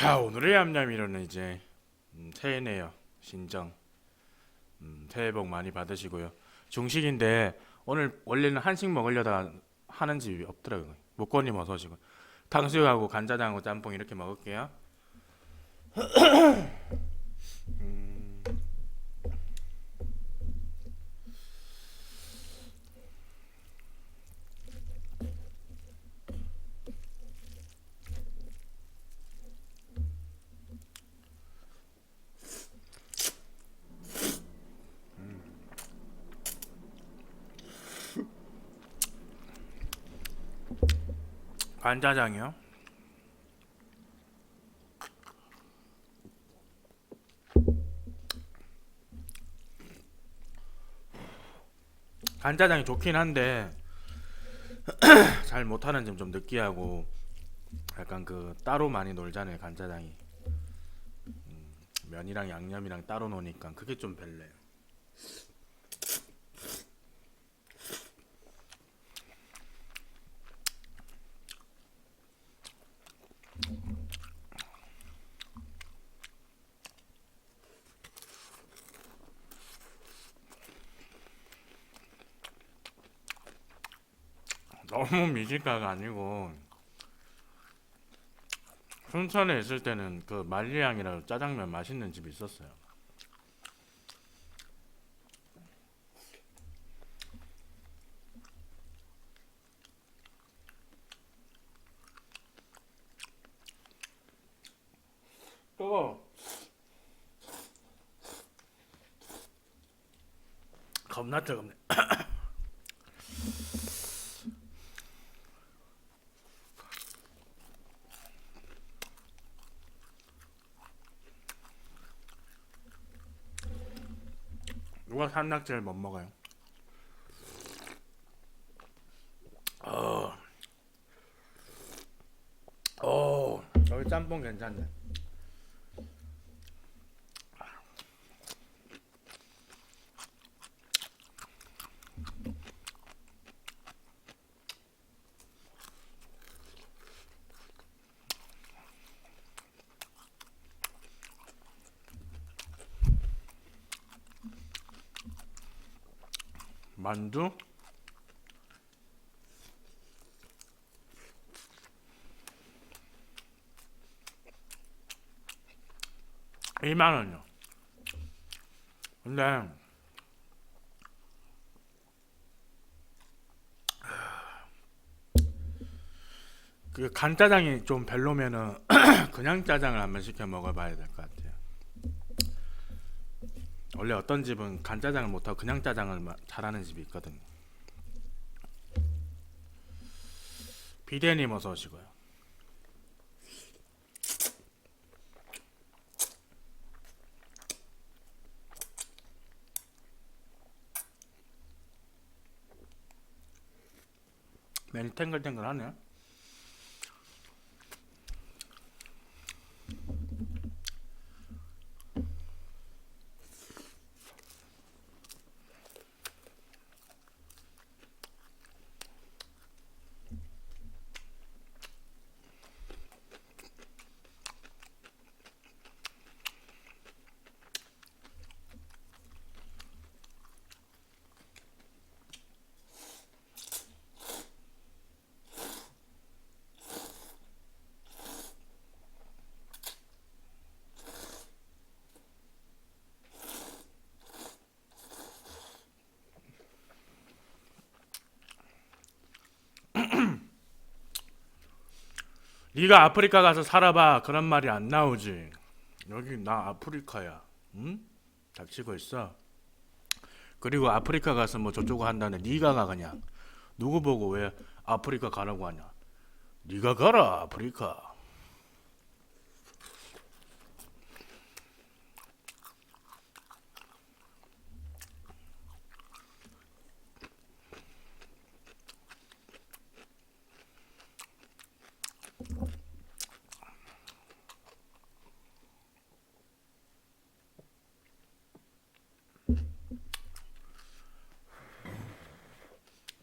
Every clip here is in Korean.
자 오늘의 얌얌이로는 이제 음, 새해네요. 신정. 음, 새해 복 많이 받으시고요. 중식인데 오늘 원래는 한식 먹으려다 하는 집이 없더라고요. 목걸이 오시고 탕수육하고 간짜장하고 짬뽕 이렇게 먹을게요 간짜장이요? 간짜장이 좋긴 한데 잘 못하는 점 좀 느끼하고 약간 그 따로 많이 놀잖아요 간짜장이 음, 면이랑 양념이랑 따로 노니까 그게 좀 별로예요 너무 미식가가 아니고 순천에 있을 때는 그 말리양이라고 짜장면 맛있는 집이 있었어요. 겁나 뜨겁네. 누가 산낙지를 못 먹어요? 어, 어, 여기 짬뽕 괜찮네. 만두? 일만 원이요. 근데 그 간짜장이 좀 별로면은 그냥 짜장을 한번 시켜 먹어봐야 될 것 같아요. 원래 어떤 집은 간짜장을 못하고 그냥 짜장을 마- 잘하는 집이 있거든요. 비대님 어서 오시고요. 면이 탱글탱글하네. 네가 아프리카 가서 살아봐. 그런 말이 안 나오지. 여기 나 아프리카야. 응? 닥치고 있어. 그리고 아프리카 가서 뭐 저쩌고 한다는데 네가 가 그냥. 누구 보고 왜 아프리카 가라고 하냐? 네가 가라 아프리카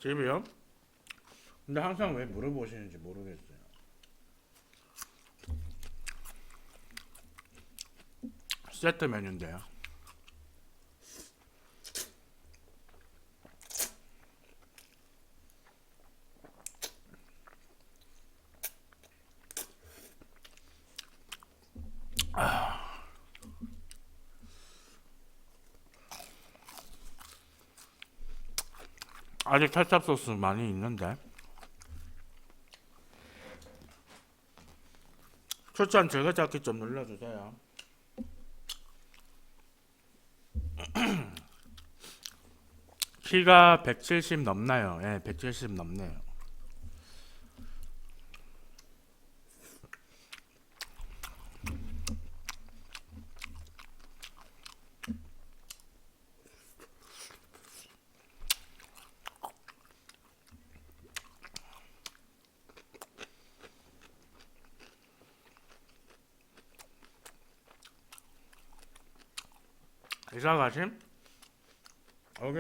집이요? 근데 항상 왜 물어보시는지 모르겠어요. 세트 메뉴인데요. 아직 케찹 소스 많이 있는데. 추천 즐겨찾기 좀 눌러주세요. 키가 170 넘나요? 예, 170 넘네요 이사 가심? 여기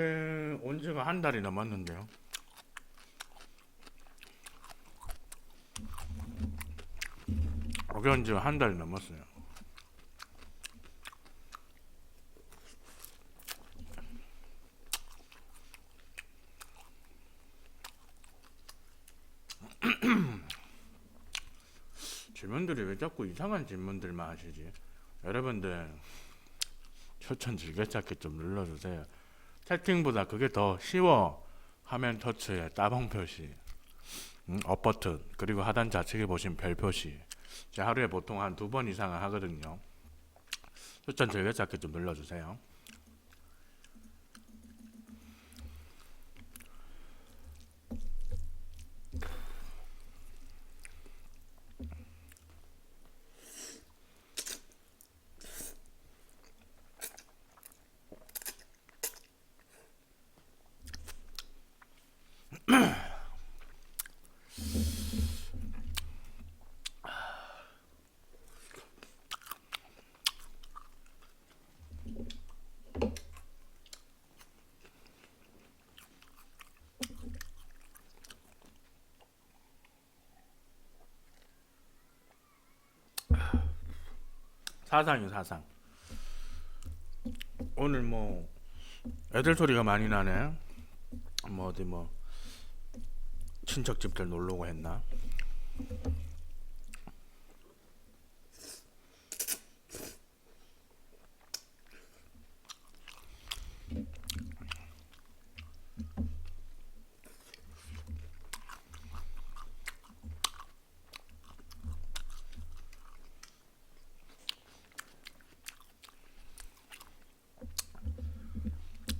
온 지가 한 달이 넘었는데요. 여기 온 지가 한 달이 넘었어요. 질문들이 왜 자꾸 이상한 질문들만 하시지? 여러분들 추천 즐겨찾기 좀 눌러주세요. 채팅보다 그게 더 쉬워. 화면 터치에 따봉 표시, 음, 업 버튼, 그리고 하단 좌측에 보신 별 표시. 제가 하루에 보통 한 두 번 이상을 하거든요. 추천 즐겨찾기 좀 눌러주세요. 사상이 사상. 오늘 뭐 애들 소리가 많이 나네. 뭐 어디 뭐 친척 집들 놀러 오고 했나?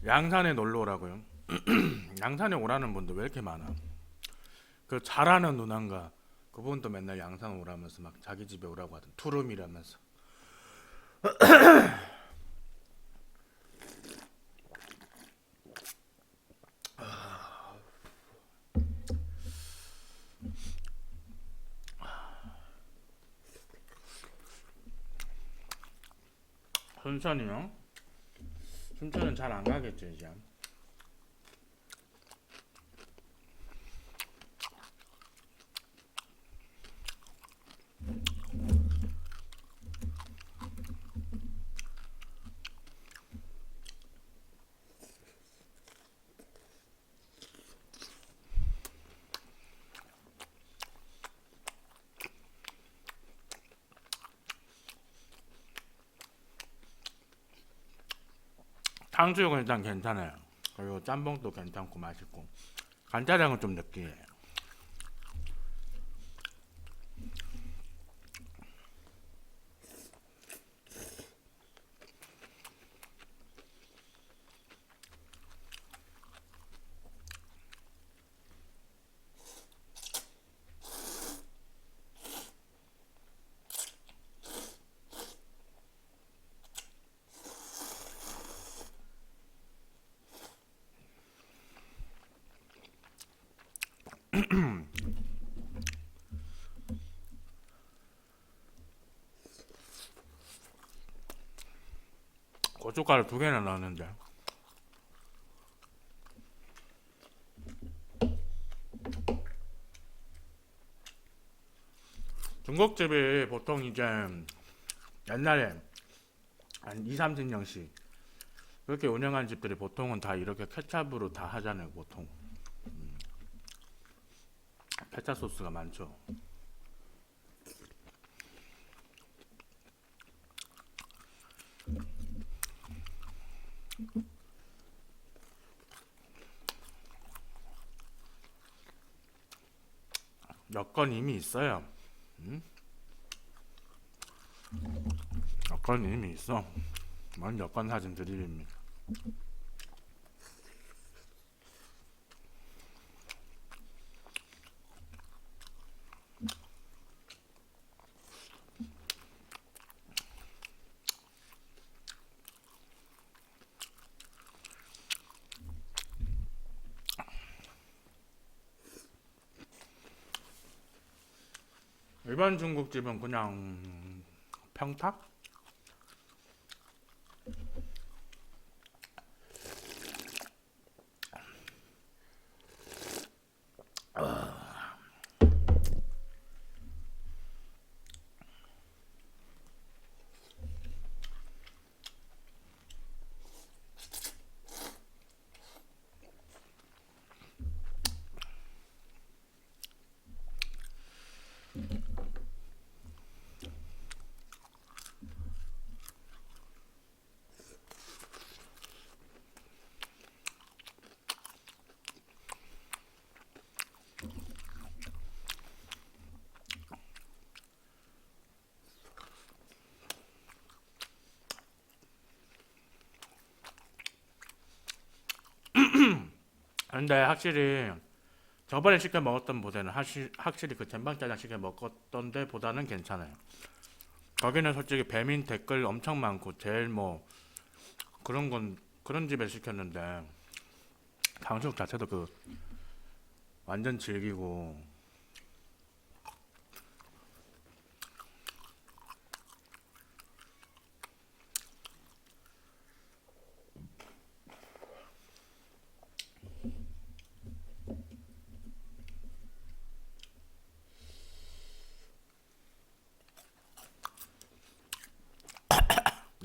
양산에 놀러 오라고요. 양산에 오라는 분들 왜 이렇게 많아? 그 잘하는 누나인가 그분도 맨날 양산 오라면서 막 자기 집에 오라고 하던 투룸이라면서. 순천이요? 순천은 잘 안 가겠죠 이제. 탕수육은 일단 괜찮아요. 그리고 짬뽕도 괜찮고 맛있고 간짜장은 좀 느끼해요. 고춧가루 두 개나 넣었는데 중국집이 보통 이제 옛날에 한 2, 30년씩 그렇게 운영하는 집들이 보통은 다 이렇게 케찹으로 다 하잖아요 보통 음. 케찹 소스가 많죠 여건 이미 있어요 음? 여건 이미 있어 뭔 여권 사진 드립입니까? 일반 중국집은 그냥 평탁? 근데 확실히 저번에 시켜 먹었던 보다는 확실히, 확실히 그 젠방짜장 시켜 먹었던 데보다는 괜찮아요. 거기는 솔직히 배민 댓글 엄청 많고 제일 뭐 그런 건 그런 집에 시켰는데 탕수육 자체도 그 완전 질기고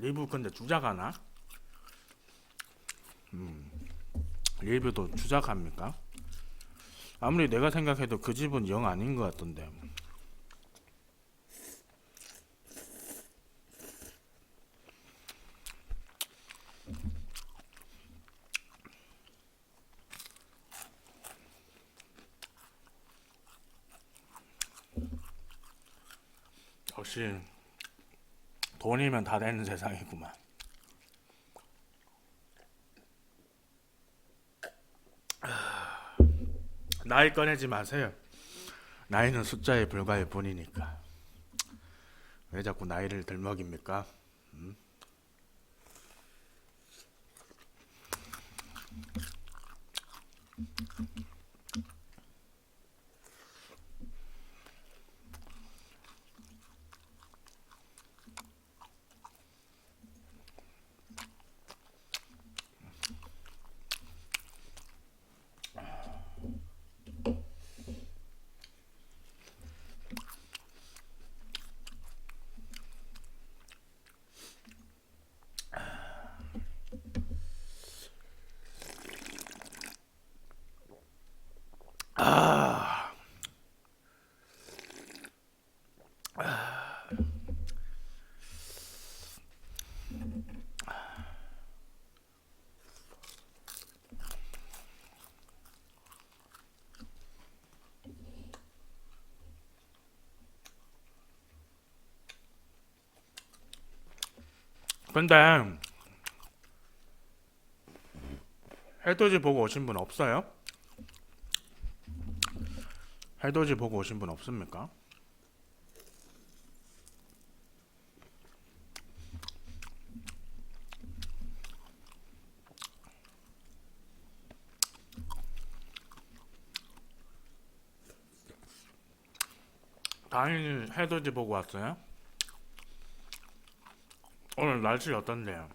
리뷰 근데 주작하나? 음, 리뷰도 주작합니까? 아무리 내가 생각해도 그 집은 영 아닌 것 같던데. 역시 돈이면 다 되는 세상이구만. 아, 나이 꺼내지 마세요. 나이는 숫자에 불과할 뿐이니까. 왜 자꾸 나이를 들먹입니까? 음? 근데 해돋이 보고 오신 분 없어요? 해돋이 보고 오신 분 없습니까? 다행히 해돋이 보고 왔어요. 오늘 날씨 어떤데요?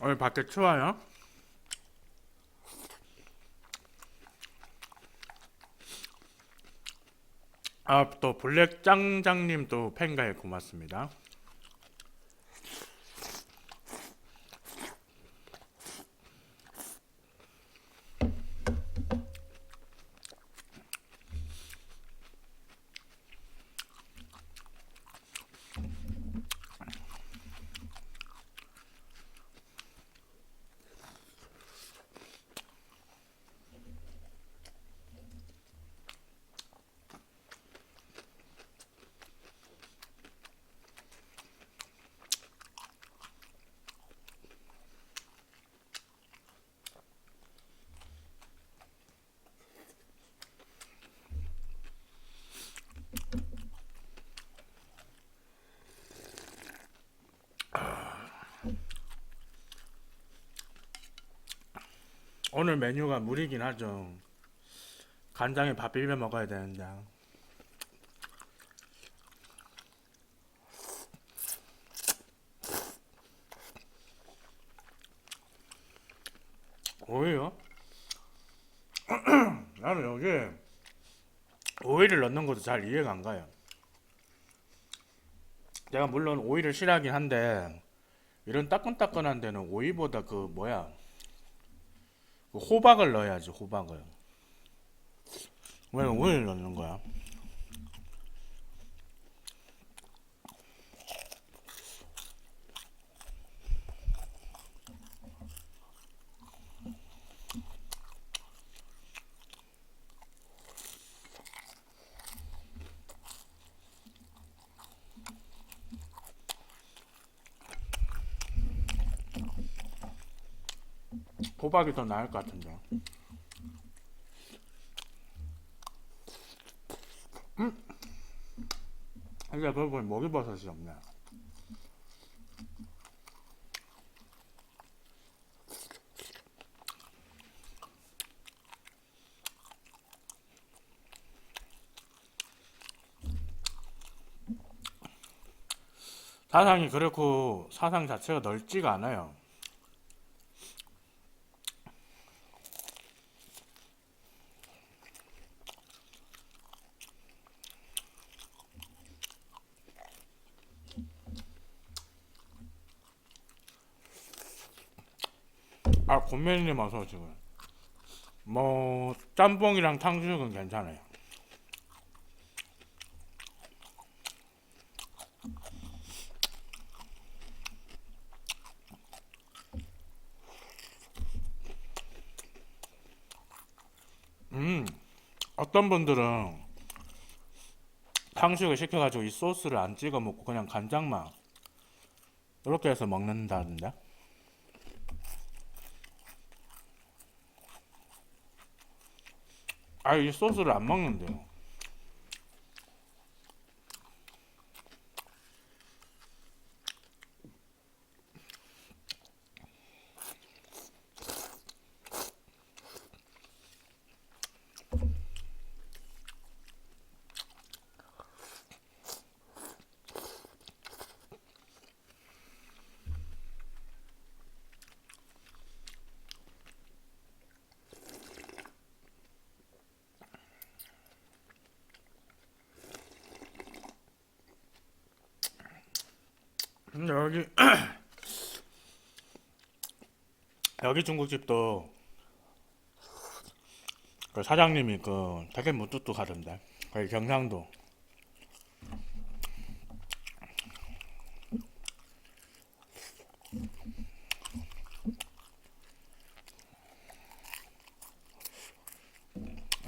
오늘 밖에 추워요? 아, 또 블랙 짱짱님 또 팬가에 고맙습니다. 오늘 메뉴가 물이긴 하죠. 간장에 밥 비벼 먹어야 되는데. 오이요? 나는 여기 오이를 넣는 것도 잘 이해가 안 가요. 내가 물론 오이를 싫어하긴 한데 이런 따끈따끈한 데는 오이보다 그 뭐야 그 호박을 넣어야지 호박을 왜 오이를 넣는 거야? 호박이 더 나을 것 같은데. 음. 근데 그거 보니 목이버섯이 없네. 사상이 그렇고 사상 자체가 넓지가 않아요. 아 고메님 어서 지금 뭐 짬뽕이랑 탕수육은 괜찮아요. 음 어떤 분들은 탕수육을 시켜가지고 이 소스를 안 찍어 먹고 그냥 간장만 이렇게 해서 먹는다던데. 아, 이 소스를 안 먹는데요. 근데 여기 여기 중국집도 그 사장님이 그 되게 무뚝뚝하던데. 거기 경상도.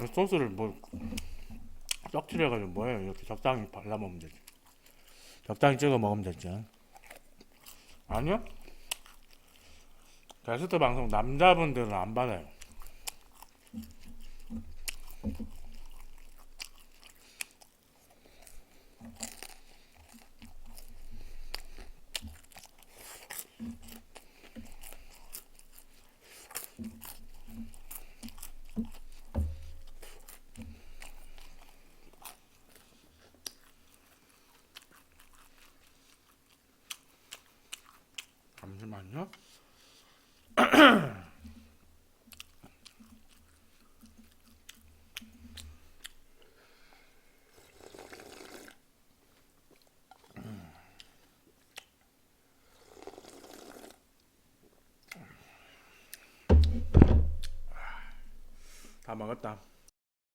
이 소스를 뭐 떡칠해가지고 뭐예요? 이렇게 적당히 발라 먹으면 되지. 적당히 찍어 먹으면 되지 아니요? 게스트 방송 남자분들은 안 받아요 거거든요. 다 먹었다.